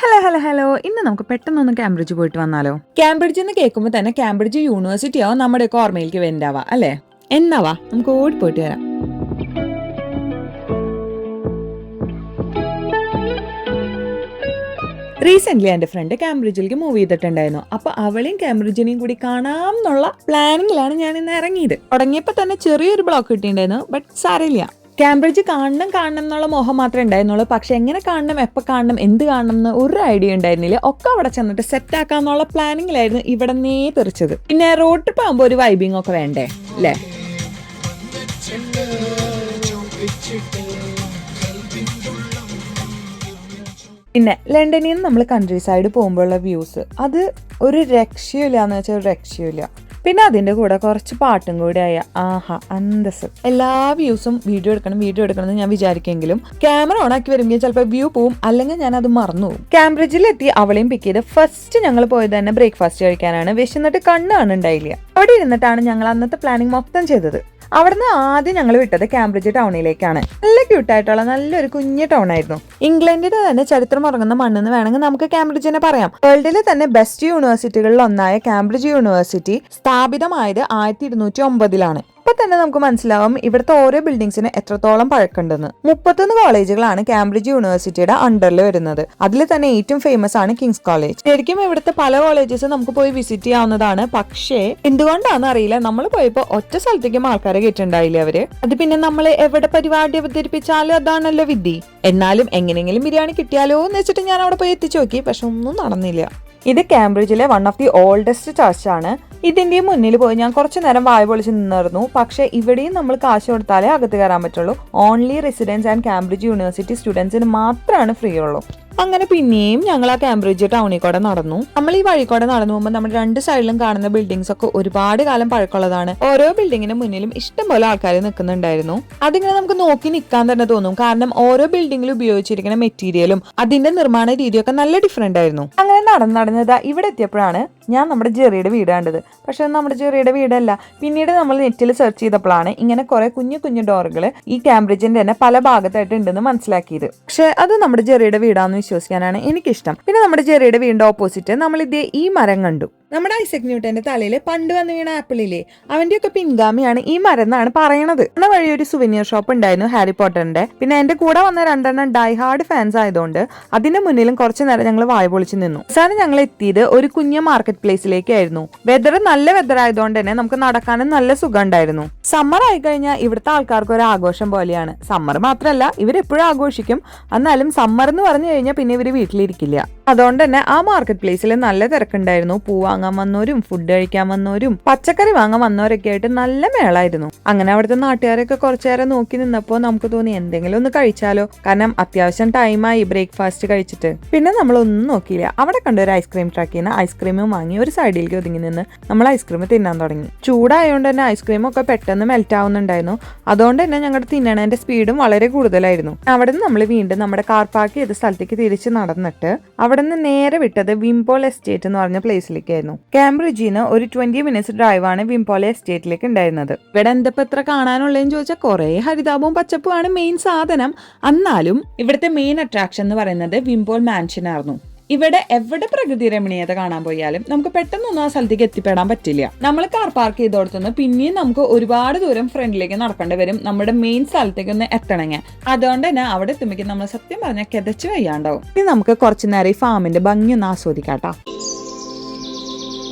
Hello hello hello ഇന്ന് നമുക്ക് പെട്ടെന്നൊന്ന് കാംബ്രിഡ്ജ് പോയിട്ട് വന്നാലോ? കാംബ്രിഡ്ജ് എന്ന് കേൾക്കുമ്പോൾ തന്നെ കാംബ്രിഡ്ജ് യൂണിവേഴ്സിറ്റി ആവും നമ്മുടെയൊക്കെ ഓർമ്മയിലേക്ക് വരണ്ടാവാ അല്ലേ? എന്നാവാ നമുക്ക് ഓടി പോയിട്ട് വരാം. റീസെന്റ് എന്റെ ഫ്രണ്ട് കാംബ്രിഡ്ജിലേക്ക് മൂവ് ചെയ്തിട്ടുണ്ടായിരുന്നു. അപ്പൊ അവളെയും കാംബ്രിഡ്ജിനെയും കൂടി കാണാം എന്നുള്ള പ്ലാനിങ്ങിലാണ് ഞാൻ ഇന്ന് ഇറങ്ങിയത്. തുടങ്ങിയപ്പോൾ തന്നെ ചെറിയൊരു ബ്ലോക്ക് കിട്ടിയിട്ടുണ്ടായിരുന്നു ബട്ട് സാരമില്ല. കാംബ്രിഡ്ജ് കാണണം കാണണം എന്നുള്ള മോഹം മാത്രമേ ഉണ്ടായിരുന്നുള്ളൂ. പക്ഷെ എങ്ങനെ കാണണം എപ്പോൾ കാണണം എന്ത് കാണണം എന്ന് ഒരു ഐഡിയ ഉണ്ടായിരുന്നില്ല. ഒക്കെ അവിടെ ചെന്നിട്ട് സെറ്റ് ആക്കാന്നുള്ള പ്ലാനിങ്ങിലായിരുന്നു ഇവിടെ നേ തെറിച്ചത്. പിന്നെ റോഡ് ട്രിപ്പ് ആകുമ്പോൾ ഒരു വൈബിങ് ഒക്കെ വേണ്ടേ അല്ലേ പിന്നെ ലണ്ടനിൽ നിന്ന് നമ്മൾ കൺട്രി സൈഡ് പോകുമ്പോഴുള്ള വ്യൂസ് അത് ഒരു രക്ഷയില്ല എന്ന് വെച്ചാൽ ഒരു രക്ഷയില്ല പിന്നെ അതിന്റെ കൂടെ കുറച്ച് പാട്ടും കൂടെ ആയ ആഹാ അന്തസ് എല്ലാ വ്യൂസും വീഡിയോ എടുക്കണം വീഡിയോ എടുക്കണം എന്ന് ഞാൻ വിചാരിക്കെങ്കിലും ക്യാമറ ഓൺ ആക്കി വരുമ്പോൾ ചിലപ്പോൾ വ്യൂ പോവും അല്ലെങ്കിൽ ഞാൻ അത് മറന്നു പോകും കാംബ്രിഡ്ജിലെത്തി അവളെയും പിക്ക് ചെയ്ത് ഫസ്റ്റ് ഞങ്ങൾ പോയത് തന്നെ ബ്രേക്ക്ഫാസ്റ്റ് കഴിക്കാനാണ്. വിശന്നിട്ട് കണ്ണാണ് ഉണ്ടായില്ല. അവിടെ ഇരുന്നിട്ടാണ് ഞങ്ങൾ അന്നത്തെ പ്ലാനിങ് മൊത്തം ചെയ്തത്. അവിടുന്ന് ആദ്യം ഞങ്ങൾ വിട്ടത് കാംബ്രിഡ്ജ് ടൗണിലേക്കാണ് നല്ല ക്യൂട്ടായിട്ടുള്ള നല്ലൊരു കുഞ്ഞു ടൗൺ ആയിരുന്നു. ഇംഗ്ലണ്ടിന്റെ തന്നെ ചരിത്രം ഉറങ്ങുന്ന മണ്ണെന്ന് വേണമെങ്കിൽ നമുക്ക് കാംബ്രിഡ്ജിനെ പറയാം. വേൾഡിലെ തന്നെ ബെസ്റ്റ് യൂണിവേഴ്സിറ്റികളിൽ ഒന്നായ കാംബ്രിഡ്ജ് യൂണിവേഴ്സിറ്റി സ്ഥാപിതമായത് ആയിരത്തി ഇരുന്നൂറ്റി ഒമ്പതിലാണ്. ഇപ്പൊ തന്നെ നമുക്ക് മനസ്സിലാവും ഇവിടുത്തെ ഓരോ ബിൽഡിംഗ്സിന് എത്രത്തോളം പഴക്കമുണ്ടെന്ന്. മുപ്പത്തൊന്ന് കോളേജുകളാണ് കാംബ്രിഡ്ജ് യൂണിവേഴ്സിറ്റിയുടെ അണ്ടറിൽ വരുന്നത്. അതിൽ തന്നെ ഏറ്റവും ഫേമസ് ആണ് കിങ്സ് കോളേജ് ശരിക്കും ഇവിടുത്തെ പല കോളേജസ് നമുക്ക് പോയി വിസിറ്റ് ചെയ്യാവുന്നതാണ്. പക്ഷേ എന്തുകൊണ്ടാണെന്ന് അറിയില്ല. നമ്മൾ പോയപ്പോൾ ഒറ്റ സ്ഥലത്തേക്കും ആൾക്കാരെ കേട്ടിട്ടുണ്ടായില്ല അവർ. അത് പിന്നെ നമ്മൾ എവിടെ പരിപാടി അവതരിപ്പിച്ചാലും അതാണല്ലോ വിധി. എന്നാലും എങ്ങനെയെങ്കിലും ബിരിയാണി കിട്ടിയാലോ എന്ന് വെച്ചിട്ട് ഞാൻ അവിടെ പോയി എത്തിച്ചു നോക്കി. പക്ഷെ ഒന്നും നടന്നില്ല. ഇത് കാംബ്രിഡ്ജിലെ വൺ ഓഫ് ദി ഓൾഡസ്റ്റ് ചർച്ചാണ് ഇതിന്റെ മുന്നിൽ പോയി ഞാൻ കുറച്ചു നേരം വായ പൊളിച്ച് നിന്നിരുന്നു പക്ഷേ ഇവിടെയും നമ്മൾ കാശ് കൊടുത്താലേ അകത്ത് കയറാൻ പറ്റുള്ളൂ. Only residence and Cambridge university സ്റ്റുഡൻസിന് മാത്രമാണ് ഫ്രീ ഉള്ളൂ. അങ്ങനെ പിന്നെയും ഞങ്ങൾ ആ കാംബ്രിഡ്ജ് ടൗണിൽ കൂടെ നടന്നു. നമ്മൾ ഈ വഴി കൂടെ നടന്നു പോകുമ്പോൾ നമ്മുടെ രണ്ട് സൈഡിലും കാണുന്ന ബിൽഡിങ്സ് ഒക്കെ ഒരുപാട് കാലം പഴക്കമുള്ളതാണ്. ഓരോ ബിൽഡിങ്ങിന് മുന്നിലും ഇഷ്ടംപോലെ ആൾക്കാർ നിൽക്കുന്നുണ്ടായിരുന്നു. അതിങ്ങനെ നമുക്ക് നോക്കി നിൽക്കാൻ തന്നെ തോന്നും. കാരണം ഓരോ ബിൽഡിങ്ങിൽ ഉപയോഗിച്ചിരിക്കുന്ന മെറ്റീരിയലും അതിന്റെ നിർമ്മാണ രീതിയൊക്കെ നല്ല ഡിഫറെന്റ് ആയിരുന്നു. അങ്ങനെ നടന്ന് നടന്നത് ഇവിടെ എത്തിയപ്പോഴാണ് ഞാൻ നമ്മുടെ ജെറിയുടെ വീട് കണ്ടത്. പക്ഷെ നമ്മുടെ ജെറിയുടെ വീടല്ല. പിന്നീട് നമ്മൾ നെറ്റിൽ സെർച്ച് ചെയ്തപ്പോഴാണ് ഇങ്ങനെ കുറെ കുഞ്ഞു കുഞ്ഞു ഡോറുകൾ ഈ കാംബ്രിഡ്ജിന്റെ തന്നെ പല ഭാഗത്തായിട്ട് ഉണ്ടെന്ന് മനസ്സിലാക്കിയത്. പക്ഷെ അത് നമ്മുടെ ജെറിയുടെ വീടാണെന്ന് വിശ്വസിക്കാനാണ് എനിക്കിഷ്ടം. പിന്നെ നമ്മുടെ ചെറിയുടെ വീണ്ടും ഓപ്പോസിറ്റ് നമ്മൾ ഇതേ ഈ മരം കണ്ടു. നമ്മുടെ ഐസക് ന്യൂട്ടന്റെ തലയിൽ പണ്ട് വന്ന് വീണ ആപ്പിളിലെ അവന്റെ ഒക്കെ പിൻഗാമിയാണ് ഈ മരം എന്നാണ് പറയണത്. അന്ന വഴി ഒരു സുവനിയർ ഷോപ്പ് ഉണ്ടായിരുന്നു ഹാരി പോട്ടറിന്റെ. പിന്നെ എന്റെ കൂടെ വന്ന രണ്ടെണ്ണം ഡൈ ഹാർഡ് ഫാൻസ് ആയതുകൊണ്ട് അതിന്റെ മുന്നിലും കുറച്ചു നേരം ഞങ്ങൾ വായ പൊളിച്ചു നിന്നു. അവസാനം ഞങ്ങൾ എത്തിയത് ഒരു കുഞ്ഞ മാർക്കറ്റ് പ്ലേസിലേക്കായിരുന്നു വെതർ നല്ല വെതർ ആയതുകൊണ്ട് തന്നെ നമുക്ക് നടക്കാനും നല്ല സുഖം ഉണ്ടായിരുന്നു. സമ്മർ ആയി കഴിഞ്ഞാൽ ഇവിടുത്തെ ആൾക്കാർക്ക് ഒരു ആഘോഷം പോലെയാണ്. സമ്മർ മാത്രമല്ല ഇവരെപ്പോഴും ആഘോഷിക്കും. എന്നാലും സമ്മർ എന്ന് പറഞ്ഞു കഴിഞ്ഞാൽ പിന്നെ ഇവർ വീട്ടിലിരിക്കില്ല. അതുകൊണ്ട് തന്നെ ആ മാർക്കറ്റ് പ്ലേസിൽ നല്ല തിരക്കുണ്ടായിരുന്നു. പൂ വാങ്ങാൻ വന്നവരും ഫുഡ് കഴിക്കാൻ വന്നവരും പച്ചക്കറി വാങ്ങാൻ വന്നവരൊക്കെ ആയിട്ട് നല്ല മേളായിരുന്നു. അങ്ങനെ അവിടുത്തെ നാട്ടുകാരൊക്കെ കുറച്ചു നേരം നോക്കി നിന്നപ്പോൾ നമുക്ക് തോന്നി എന്തെങ്കിലും ഒന്ന് കഴിച്ചാലോ. കാരണം അത്യാവശ്യം ടൈമായി ബ്രേക്ക്ഫാസ്റ്റ് കഴിച്ചിട്ട്. പിന്നെ നമ്മൾ ഒന്നും നോക്കിയില്ല. അവിടെ കണ്ട ഒരു ഐസ്ക്രീം ട്രാക്ക് നിന്ന് ഐസ്ക്രീമും വാങ്ങി ഒരു സൈഡിലേക്ക് ഒതുങ്ങി നിന്ന് നമ്മൾ ഐസ്ക്രീം തിന്നാൻ തുടങ്ങി. ചൂടായതുകൊണ്ട് തന്നെ ഐസ്ക്രീം ഒക്കെ പെട്ടെന്ന് മെൽറ്റ് ആവുന്നുണ്ടായിരുന്നു. അതുകൊണ്ട് തന്നെ ഞങ്ങളുടെ തിന്നണേന്റെ സ്പീഡും വളരെ കൂടുതലായിരുന്നു. അവിടെ നിന്ന് നമ്മൾ വീണ്ടും നമ്മുടെ കാർ പാർക്ക് ചെയ്ത സ്ഥലത്തേക്ക് തിരിച്ച് നടന്നിട്ട് അവിടെ നിന്ന് നേരെ വിട്ടത് വിംപോൾ എസ്റ്റേറ്റ് എന്ന് പറഞ്ഞ പ്ലേസിലേക്കായിരുന്നു കാംബ്രിഡ്ജിന്ന് ഒരു ട്വന്റി മിനിറ്റ്സ് ഡ്രൈവാണ് വിംപോലെ എസ്റ്റേറ്റിലേക്ക് ഉണ്ടായിരുന്നത്. ഇവിടെ എന്തപ്പോ എത്ര കാണാനുള്ളതെന്ന് ചോദിച്ചാൽ കുറെ ഹരിതാപവും പച്ചപ്പുമാണ് മെയിൻ സാധനം. എന്നാലും ഇവിടുത്തെ മെയിൻ അട്രാക്ഷൻ എന്ന് പറയുന്നത് വിംപോൾ മാൻഷൻ ആയിരുന്നു. ഇവിടെ എവിടെ പ്രകൃതി രമണീയത കാണാൻ പോയാലും നമുക്ക് പെട്ടെന്നൊന്നും ആ സ്ഥലത്തേക്ക് എത്തിപ്പെടാൻ പറ്റില്ല. നമ്മൾ കാർ പാർക്ക് ചെയ്തോടത്തുനിന്ന് പിന്നെയും നമുക്ക് ഒരുപാട് ദൂരം ഫ്രണ്ടിലേക്ക് നടക്കേണ്ടി വരും. നമ്മുടെ മെയിൻ സ്ഥലത്തേക്ക് ഒന്ന് എത്തണമെങ്കിൽ അതുകൊണ്ട് തന്നെ അവിടെ എത്തുമ്പോഴേക്കും നമ്മൾ സത്യം പറഞ്ഞാൽ കിതച്ച് വയ്യാണ്ടാവും. ഇനി നമുക്ക് കുറച്ചു നേരം ഈ ഫാമിന്റെ ഭംഗി ഒന്ന് ആസ്വദിക്കാട്ടോ.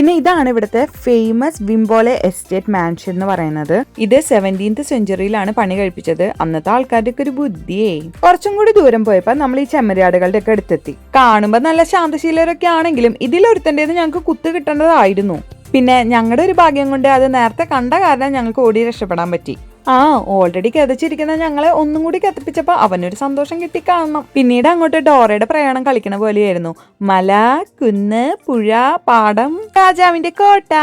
പിന്നെ ഇതാണ് ഇവിടുത്തെ ഫേമസ് വിംബോലെ എസ്റ്റേറ്റ് മാൻഷൻ എന്ന് പറയുന്നത്. ഇത് സെവന്റീൻത് സെഞ്ചുറിയിലാണ് പണി കഴിപ്പിച്ചത്. അന്നത്തെ ആൾക്കാരുടെയൊക്കെ ഒരു ബുദ്ധിയേ. കുറച്ചും കൂടി ദൂരം പോയപ്പോൾ നമ്മൾ ഈ ചെമ്മരിയാടുകളുടെ ഒക്കെ അടുത്തെത്തി. കാണുമ്പോൾ നല്ല ശാന്തശീലരൊക്കെ ആണെങ്കിലും ഇതിലൊരുത്തന്റെത് ഞങ്ങൾക്ക് കുത്ത് കിട്ടേണ്ടതായിരുന്നു. പിന്നെ ഞങ്ങളുടെ ഒരു ഭാഗ്യം കൊണ്ട് അത് നേരത്തെ കണ്ട കാരണം ഞങ്ങൾക്ക് ഓടി രക്ഷപ്പെടാൻ പറ്റി. ആ ഓൾറെഡി കഥച്ചിരിക്കുന്ന ഞങ്ങളെ ഒന്നും കൂടി കത്തിപ്പിച്ചപ്പോ അവനൊരു സന്തോഷം കിട്ടി കാണണം. പിന്നീട് അങ്ങോട്ട് ഡോറയുടെ പ്രയാണം കളിക്കണ പോലെയായിരുന്നു. മല കുന്ന് പുഴ പാടം രാജാവിന്റെ കോട്ട.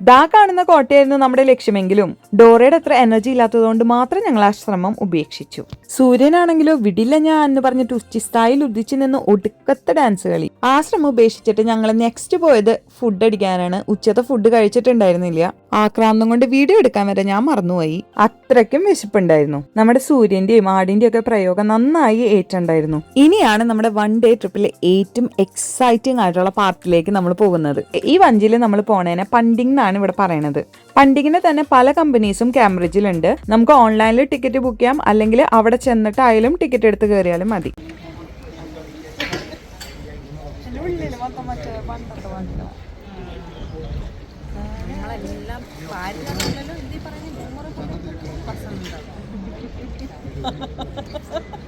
ദാ കാണുന്ന കോട്ടയായിരുന്നു നമ്മുടെ ലക്ഷ്യമെങ്കിലും. ഡോറയുടെ അത്ര എനർജി ഇല്ലാത്തതുകൊണ്ട് മാത്രം ഞങ്ങൾ ആ ശ്രമം ഉപേക്ഷിച്ചു. സൂര്യനാണെങ്കിലോ വിടില്ല ഞാൻ എന്ന് പറഞ്ഞിട്ട് ഉച്ചിസ്ഥായിൽ ഉദിച്ചു നിന്ന് ഒടുക്കത്തെ ഡാൻസ് കളി. ആ ശ്രമം ഉപേക്ഷിച്ചിട്ട് ഞങ്ങൾ നെക്സ്റ്റ് പോയത് ഫുഡ് അടിക്കാനാണ്. ഉച്ചത്തെ ഫുഡ് കഴിച്ചിട്ടുണ്ടായിരുന്നില്ല. ആക്രാന്തം കൊണ്ട് വീഡിയോ എടുക്കാൻ വരെ ഞാൻ മറന്നുപോയി. അത്രയ്ക്കും വിശപ്പുണ്ടായിരുന്നു. നമ്മുടെ സൂര്യന്റെയും ആടിന്റെയും ഒക്കെ പ്രയോഗം നന്നായി ഏറ്റുണ്ടായിരുന്നു. ഇനിയാണ് നമ്മുടെ വൺ ഡേ ട്രിപ്പിലെ ഏറ്റവും എക്സൈറ്റിംഗ് ആയിട്ടുള്ള പാർട്ടിലേക്ക് നമ്മൾ പോകുന്നത്. ഈ വഞ്ചിയിൽ നമ്മൾ പോണേനെ പണ്ടിങ് എന്നാണ് ഇവിടെ പറയുന്നത് പണ്ടിങ്ങിന് തന്നെ പല കമ്പനീസും കാംബ്രിഡ്ജിലുണ്ട്. നമുക്ക് ഓൺലൈനിൽ ടിക്കറ്റ് ബുക്ക് ചെയ്യാം. അല്ലെങ്കിൽ അവിടെ ചെന്നിട്ടായാലും ടിക്കറ്റ് എടുത്ത് കയറിയാലും മതി. നമ്മളെല്ലാം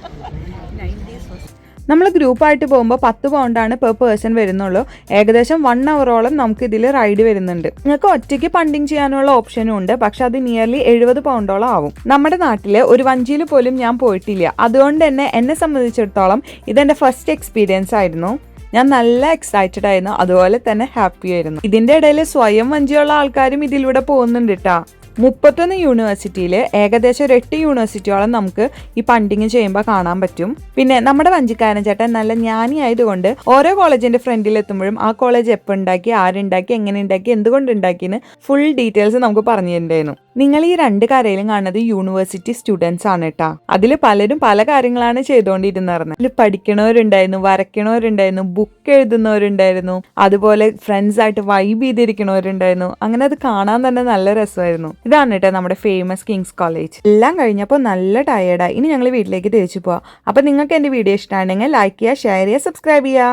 നമ്മൾ ഗ്രൂപ്പായിട്ട് പോകുമ്പോൾ പത്ത് പൗണ്ടാണ് പെർ പേഴ്സൺ വരുന്നുള്ളൂ. ഏകദേശം വൺ അവറോളം നമുക്ക് ഇതിൽ റൈഡ് വരുന്നുണ്ട്. നിങ്ങൾക്ക് ഒറ്റയ്ക്ക് പണ്ടിങ് ചെയ്യാനുള്ള ഓപ്ഷനും ഉണ്ട്. പക്ഷെ അത് നിയർലി എഴുപത് പൗണ്ടോളം ആവും. നമ്മുടെ നാട്ടിൽ ഒരു വഞ്ചിയിൽ പോലും ഞാൻ പോയിട്ടില്ല. അതുകൊണ്ട് തന്നെ എന്നെ സംബന്ധിച്ചിടത്തോളം ഇതെന്റെ ഫസ്റ്റ് എക്സ്പീരിയൻസ് ആയിരുന്നു. ഞാൻ നല്ല എക്സൈറ്റഡ് ആയിരുന്നു. അതുപോലെ തന്നെ ഹാപ്പി ആയിരുന്നു. ഇതിന്റെ ഇടയിൽ സ്വയം വഞ്ചിയുള്ള ആൾക്കാരും ഇതിലൂടെ പോകുന്നുണ്ട് കേട്ടാ മുപ്പത്തൊന്ന് യൂണിവേഴ്സിറ്റിയിൽ ഏകദേശം ഒരു എട്ട് യൂണിവേഴ്സിറ്റിയോളം നമുക്ക് ഈ പണ്ടിങ് ചെയ്യുമ്പോൾ കാണാൻ പറ്റും. പിന്നെ നമ്മുടെ വഞ്ചിക്കാരൻ ചേട്ടൻ നല്ല ജ്ഞാനി ആയതുകൊണ്ട് ഓരോ കോളേജിന്റെ ഫ്രണ്ടിൽ എത്തുമ്പോഴും ആ കോളേജ് എപ്പോൾ ഉണ്ടാക്കി ആരുണ്ടാക്കി എങ്ങനെ ഉണ്ടാക്കി എന്തുകൊണ്ട് ഉണ്ടാക്കിയെന്ന് ഫുൾ ഡീറ്റെയിൽസ് നമുക്ക് പറഞ്ഞു തരുന്നുണ്ടായിരുന്നു നിങ്ങൾ ഈ രണ്ട് കരയിലും കാണുന്നത് യൂണിവേഴ്സിറ്റി സ്റ്റുഡൻസ് ആണ് കേട്ടാ അതിൽ പലരും പല കാര്യങ്ങളാണ് ചെയ്തുകൊണ്ടിരുന്നത് അതിൽ പഠിക്കണവരുണ്ടായിരുന്നു വരയ്ക്കണവരുണ്ടായിരുന്നു ബുക്ക് എഴുതുന്നവരുണ്ടായിരുന്നു അതുപോലെ ഫ്രണ്ട്സ് ആയിട്ട് വൈബ് ചെയ്തിരിക്കണവരുണ്ടായിരുന്നു. അങ്ങനെ അത് കാണാൻ തന്നെ നല്ല രസമായിരുന്നു. ഇതാണ് കേട്ടോ നമ്മുടെ ഫേമസ് കിങ്സ് കോളേജ് എല്ലാം കഴിഞ്ഞപ്പോൾ നല്ല ടയേർഡായി ഇനി ഞങ്ങൾ വീട്ടിലേക്ക് തിരിച്ചു പോവാം. അപ്പൊ നിങ്ങൾക്ക് എന്റെ വീഡിയോ ഇഷ്ടമാണെങ്കിൽ ലൈക്ക് ചെയ്യുക ഷെയർ ചെയ്യുക സബ്സ്ക്രൈബ് ചെയ്യുക.